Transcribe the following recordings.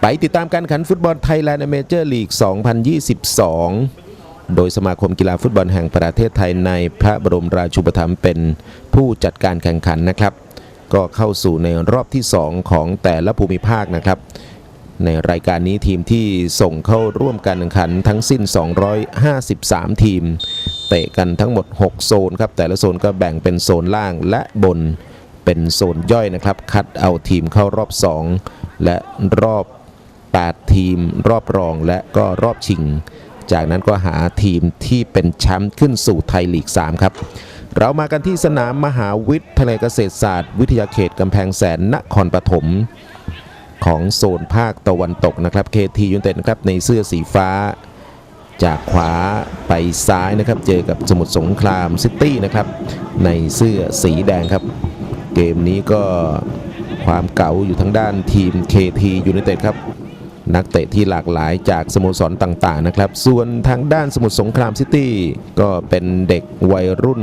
ไปติดตามการแข่งขันฟุตบอลไทยแลนด์เมเจอร์ลีก 2022 โดยสมาคมกีฬาฟุตบอลแห่งประเทศไทยในพระบรมราชูปถัมภ์เป็นผู้จัดการแข่งขันนะครับ ก็เข้าสู่ในรอบที่ 2 ของแต่ละภูมิภาคนะครับ ในรายการนี้ทีมที่ส่งเข้าร่วมการแข่งขันทั้งสิ้น 253 ทีม เตะกันทั้งหมด 6 โซนครับ แต่ละโซนก็แบ่งเป็นโซนล่างและบน เป็นโซนย่อยนะครับ คัดเอาทีมเข้ารอบ 2 และรอบ 8 ทีม รอบรองและก็รอบชิง จากนั้นก็หาทีมที่เป็นแชมป์ขึ้นสู่ไทยลีก 3 ครับ เรามากันที่สนามมหาวิทยาลัยเกษตรศาสตร์ วิทยาเขตกำแพงแสนนครปฐมของโซนภาคตะวันตกนะครับเคทียูนเต็ดนะครับในเสื้อสีฟ้า จากขวาไปซ้ายนะครับ เจอกับสมุทรสงครามซิตี้นะครับ ในเสื้อสีแดงครับ เกมนี้ก็ความเก๋าอยู่ทางด้านทีม KT ยูไนเต็ดครับ นักเตะที่หลากหลายจากสโมสรต่างๆนะครับ ส่วนทางด้านสมุทรสงครามซิตี้ก็เป็นเด็กวัยรุ่น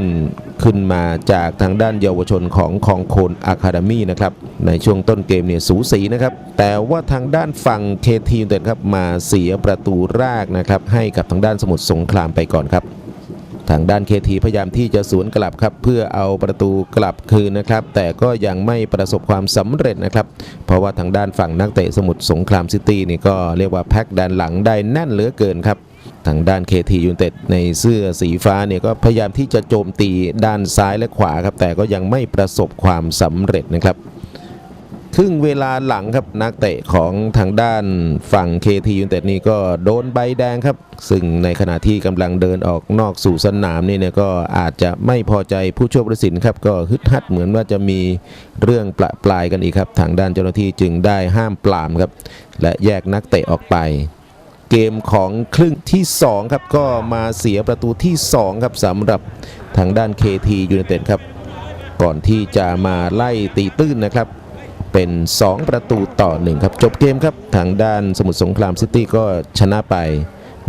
ขึ้นมาจากทางด้านเยาวชนของคองโคนอะคาเดมี่นะครับ ในช่วงต้นเกมเนี่ยสูสีนะครับ แต่ว่าทางด้านฝั่งเคทีเด็ดครับมาเสียประตูแรกนะครับ ให้กับทางด้านสมุทรสงครามไปก่อนครับ ทางด้านเคทีพยายามที่จะสวนกลับครับเพื่อเอาประตูกลับคืนนะครับ แต่ก็ยังไม่ประสบความสำเร็จนะครับ เพราะว่าทางด้านฝั่งนักเตะสมุทรสงครามซิตี้นี่ก็เรียกว่าแพ็กด้านหลังได้แน่นเหลือเกินครับทางด้านเคทียูนเต็ดในเสื้อสีฟ้าเนี่ยก็พยายามที่จะโจมตีด้านซ้ายและขวาครับแต่ก็ยังไม่ประสบความสำเร็จนะครับ รึ่งเวลาหลังครับนักเตะของทางด้านฝั่ง KT ยูเต็ดนี่ก็โดนใบแดงครับ ซึ่งในขณะที่กำลังเดินออกนอกสู่สนามนี่เนี่ยก็อาจจะไม่พอใจผู้ช่วยผู้ตัดสินครับก็ฮึดฮัดเหมือนว่าจะมีเรื่องประปรายกันอีกครับ ทางด้านเจ้าหน้าที่จึงได้ห้ามปรามครับ และแยกนักเตะออกไปเกมของครึ่งที่ 2 ครับ ก็มาเสียประตูที่ 2 ครับสำหรับทางด้าน KT ยูไนเต็ดครับ ก่อนที่จะมาไล่ตีตื้นนะครับ เป็น 2 ประตูต่อ 1 ครับ จบเกมครับ ทางด้านสมุทรสงครามซิตี้ก็ชนะไป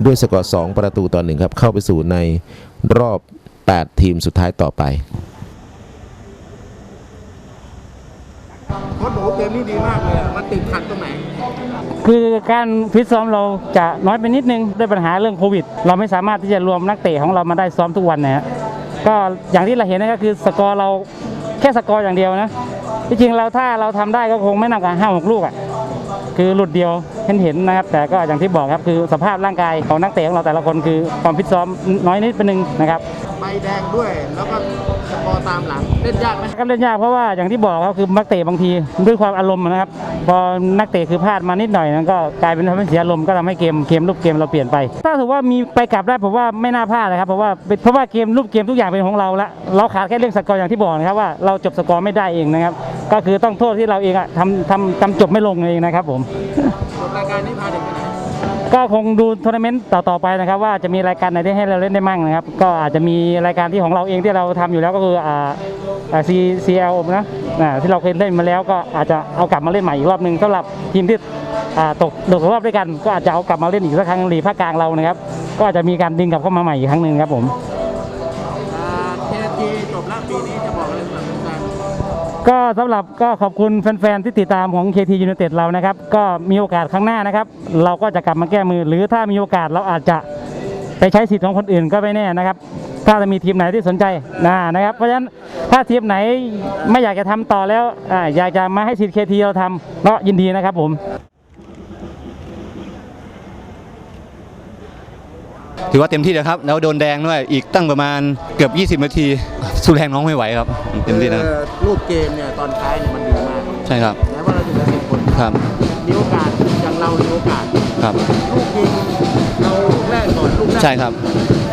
ด้วยสกอร์ 2 ประตูต่อ 1 ครับ เข้าไปสู่ในรอบ 8 ทีมสุดท้ายต่อไปโค้ชบอกว่าเกมนี้ดีมากเลยอะมันติดขัดตรงไหน คือการฟิตซ้อมเราจะน้อยไปนิดนึงด้วยปัญหาเรื่องโควิด เราไม่สามารถที่จะรวมนักเตะของเรามาได้ซ้อมทุกวันนะฮะก็อย่างที่เราเห็นนะก็คือสกอร์เราแค่สกอร์อย่างเดียวนะ ที่จริงเราถ้าเราทำได้ก็คงไม่นำกว่าห้าหกลูกอะคือหลุดเดียวเห็นเห็นนะครับ แต่ก็อย่างที่บอกครับคือสภาพร่างกายของนักเตะของเราแต่ละคนคือความฟิตซ้อมน้อยนิดไปนึงนะครับใบแดงด้วยแล้วก็ อร์ตามหลังเล่นยากไหมก็เล่นยากเพราะว่าอย่างที่บอกครับคือนักเตะบางทีด้วยความอารมณ์นะครับ พอนักเตะคือพลาดมานิดหน่อยนั้นก็กลายเป็นทำให้เสียอารมณ์ก็ทำให้เกมเกมรูปเกมเราเปลี่ยนไป ถ้าถือว่ามีไปกลับได้ผมว่าไม่น่าพลาดนะครับเพราะว่าเพราะว่าเกมรูปเกมทุกอย่างเป็นของเราละเราขาดแค่เรื่องสกอร์อย่างที่บอกนะครับว่าเราจบสกอร์ไม่ได้เองนะครับก็คือต้องโทษที่เราเองอะทำทำทำจบไม่ลงเองนะครับผมจบรายการนี้พาเด็ ก็คงดูทัวร์นาเมนต์ต่อๆไปนะครับ ว่าจะมีรายการไหนที่ให้เราเล่นได้มั่งนะครับ ก็อาจจะมีรายการที่ของเราเองที่เราทำอยู่แล้วก็คืออ่าอ่า C CL นะอ่าที่เราเคยเล่นมาแล้วก็อาจจะเอากลับมาเล่นใหม่อีกรอบหนึ่งสำหรับทีมที่อ่าตกตกรอบด้วยกัน ก็อาจจะเอากลับมาเล่นอีกสักครั้งหลีภาคกลางเรานะครับ ก็อาจจะมีการดึงกลับเข้ามาใหม่อีกครั้งหนึ่งครับผมเคทีจบแล้วปีนี้จะ ก็สำหรับก็ขอบคุณแฟนๆที่ติดตามของ KT United เรานะครับ ก็มีโอกาสครั้งหน้านะครับ เราก็จะกลับมาแก้มือ หรือถ้ามีโอกาสเราอาจจะไปใช้สิทธิ์ของคนอื่นก็ไม่แน่นะครับ ถ้าจะมีทีมไหนที่สนใจนะนะครับ เพราะฉะนั้นถ้าทีมไหนไม่อยากจะทำต่อแล้วออยากจะมาให้สิทธิ์ KT เราทำก็ยินดีนะครับผม ถือว่าเต็มที่แล้วครับ แล้วโดนแดงด้วย อีกตั้งประมาณเกือบ 20 นาที สู้แรงน้องไม่ไหวครับ เต็มที่นะเอ่อรูปเกมเนี่ยตอนท้ายเนี่ยมันดีมากใช่ครับแม้ว่าเราจะได้สิบคนครับ มีโอกาสอย่างเรามีโอกาสครับ ลูกยิงเราลูกแรกก่อนลูกแรกใช่ครับ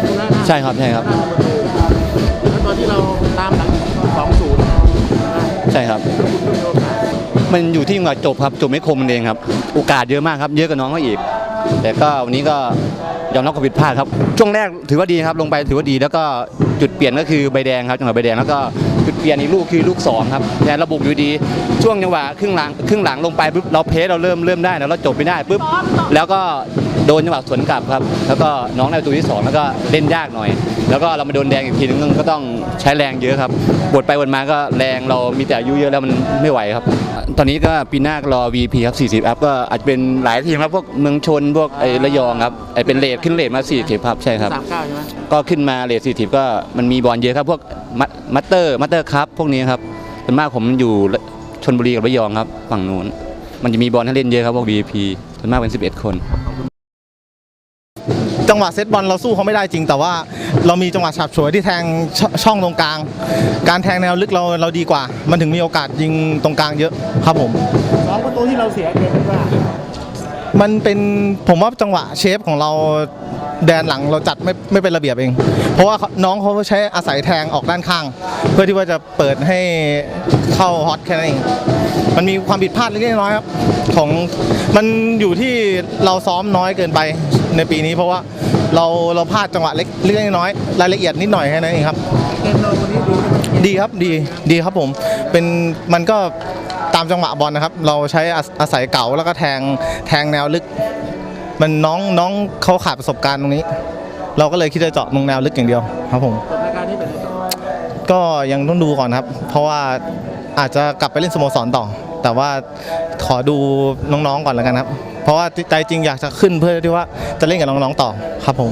ลูกแรกนะใช่ครับใช่ครับ แล้วตอนที่เราตามหลังสองศูนย์ใช่ครับคุณมีโอกาสมันอยู่ที่จังหวะจบครับ จบไม่คมมันเองครับ โอกาสเยอะมากครับ เยอะกว่าน้องเขาอีก แต่ก็วันนี้ก็ยอมรับความผิดพลาดครับช่วงแรกถือว่าดีครับลงไปถือว่าดีแล้วก็จุดเปลี่ยนก็คือใบแดงครับจังหวะใบแดงแล้วก็จุดเปลี่ยนอีกลูกคือลูกสองครับแต่ระบุอยู่ดีช่วงจังหวะครึ่งหลังครึ่งหลังลงไปปุ๊บเราเพสเราเริ่มเริ่มได้แล้วเราจบไม่ได้ปุ๊บแล้วก็ โดนจังหวะสวนกลับครับ แล้วก็น้องได้ประตูที่สองแล้วก็เล่นยากหน่อย แล้วก็เรามาโดนแดงอีกทีนึงก็ต้องใช้แรงเยอะครับบดไปบดมาก็แรงเรามีแต่อายุเยอะแล้วมันไม่ไหวครับ ตอนนี้ก็ปีหน้ารอ VP ครับ 40 อัพก็อาจจะเป็นหลายทีมครับพวกเมืองชนพวกไอ้ระยองครับไอ้เป็นเลทขึ้นเลทมา 40ครับใช่ครับ สามเก้าใช่ไหมก็ขึ้นมาเลท40 ก็มันมีบอลเยอะครับพวกมัตเตอร์มัตเตอร์ครับพวกนี้ครับส่วนมากผมอยู่ชนบุรีกับระยองครับฝั่งนู้นมันจะมีบอลให้เล่นเยอะครับพวก VIP ส่วนมากเป็น 11 คน จังหวะเซตบอลเราสู้เขาไม่ได้จริง แต่ว่าเรามีจังหวะฉับฉวยที่แทงชช่องตรงกลาง การแทงแนวลึกเราเราดีกว่า มันถึงมีโอกาสยิงตรงกลางเยอะครับผมสองประตูที่เราเสียเกิดเป็นว่ามันเป็นผมว่าจังหวะเชฟของเรา แดนหลังเราจัดไม่ไม่เป็นระเบียบเอง เพราะว่าน้องเขาใช้อาศัยแทงออกด้านข้าง เพื่อที่ว่าจะเปิดให้เข้าฮอตแค่นั้นเองมันมีความผิดพลาดเล็กน้อยครับของมันอยู่ที่เราซ้อมน้อยเกินไปในปีนี้ เพราะว่าเราเราพลาดจังหวะเล็กเล็กน้อยรายละเอียดนิดหน่อยแค่นั้นเองครับเกมเราวันนี้ดีดีครับดีดีครับผมเป็นมันก็ตามจังหวะบอลนะครับ เราใช้อาอาศัยเก่าแล้วก็แทงแทงแนวลึก มันน้องน้องเขาขาดประสบการณ์ตรงนี้ เราก็เลยคิดจะเจาะลงแนวลึกอย่างเดียวครับผมจบรายการนี้เป็นไงต่อก็ยังต้องดูก่อนครับ เพราะว่าอาจจะกลับไปเล่นสโมสรต่อ แต่ว่าขอดูน้องๆก่อนแล้วกันครับ เพราะว่าใจจริงอยากจะขึ้นเพื่อที่ว่าจะเล่นกับน้องๆต่อครับผม